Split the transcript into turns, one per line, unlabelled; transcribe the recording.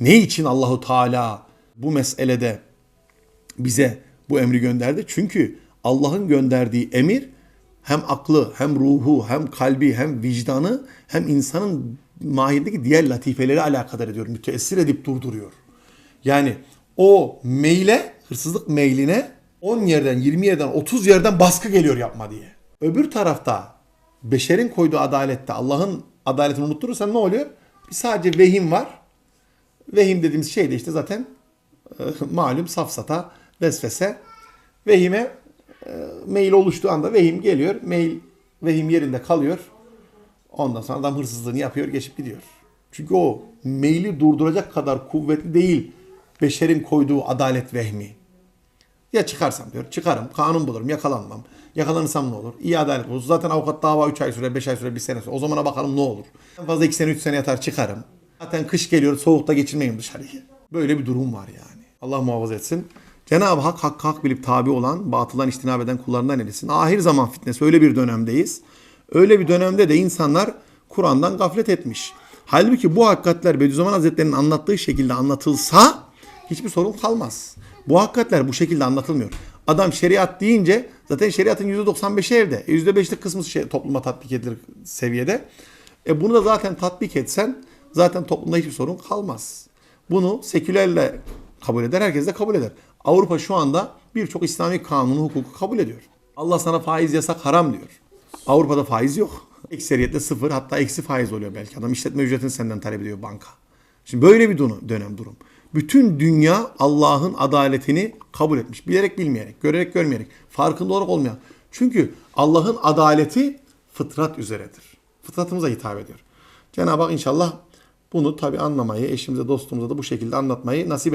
Ne için Allahu Teala bu meselede bize bu emri gönderdi? Çünkü Allah'ın gönderdiği emir hem aklı, hem ruhu, hem kalbi, hem vicdanı, hem insanın mahiyetindeki diğer latifeleri alakadar ediyor. Müteessir edip durduruyor. Yani o meyle, hırsızlık meyline 10 yerden, 20 yerden, 30 yerden baskı geliyor yapma diye. Öbür tarafta beşerin koyduğu adalette Allah'ın adaletini unutturursan ne oluyor? Bir sadece vehim var. Vehim dediğimiz şey de işte zaten e, malum safsata, vesvese. Vehime e, mail oluştuğu anda vehim geliyor. Mail vehim yerinde kalıyor. Ondan sonra adam hırsızlığını yapıyor, geçip gidiyor. Çünkü o maili durduracak kadar kuvvetli değil beşerin koyduğu adalet vehmi. Ya çıkarsam diyor, çıkarım, kanun bulurum, yakalanmam. Yakalanırsam ne olur? İyi adalet olur. Zaten avukat dava 3 ay sürer, 5 ay sürer, 1 sene sürer. O zamana bakalım ne olur? En fazla 2 sene, 3 sene yatar çıkarım. Zaten kış geliyor, soğukta geçirmeyeyim dışarıyı. Böyle bir durum var yani. Allah muhafaza etsin. Cenab-ı Hak hakkı hak bilip tabi olan, batıldan iştinab eden kullarından eylesin. Ahir zaman fitnesi öyle bir dönemdeyiz. Öyle bir dönemde de insanlar Kur'an'dan gaflet etmiş. Halbuki bu hakikatler Bediüzzaman Hazretleri'nin anlattığı şekilde anlatılsa hiçbir sorun kalmaz. Bu hakikatler bu şekilde anlatılmıyor. Adam şeriat deyince zaten şeriatın %95'i evde. E %5'lik kısmı şey, topluma tatbik edilir seviyede. E bunu da zaten tatbik etsen zaten toplumda hiçbir sorun kalmaz. Bunu sekülerle kabul eder, herkes de kabul eder. Avrupa şu anda birçok İslami kanunu, hukuku kabul ediyor. Allah sana faiz yasak haram diyor. Avrupa'da faiz yok. Ekseriyetle sıfır hatta eksi faiz oluyor belki. Adam işletme ücretini senden talep ediyor banka. Şimdi böyle bir dönem durum. Bütün dünya Allah'ın adaletini kabul etmiş. Bilerek bilmeyerek, görerek görmeyerek, farkında olarak olmayan. Çünkü Allah'ın adaleti fıtrat üzeredir. Fıtratımıza hitap ediyor. Cenab-ı Hak inşallah bunu tabi anlamayı, eşimize, dostumuza da bu şekilde anlatmayı nasip etsin.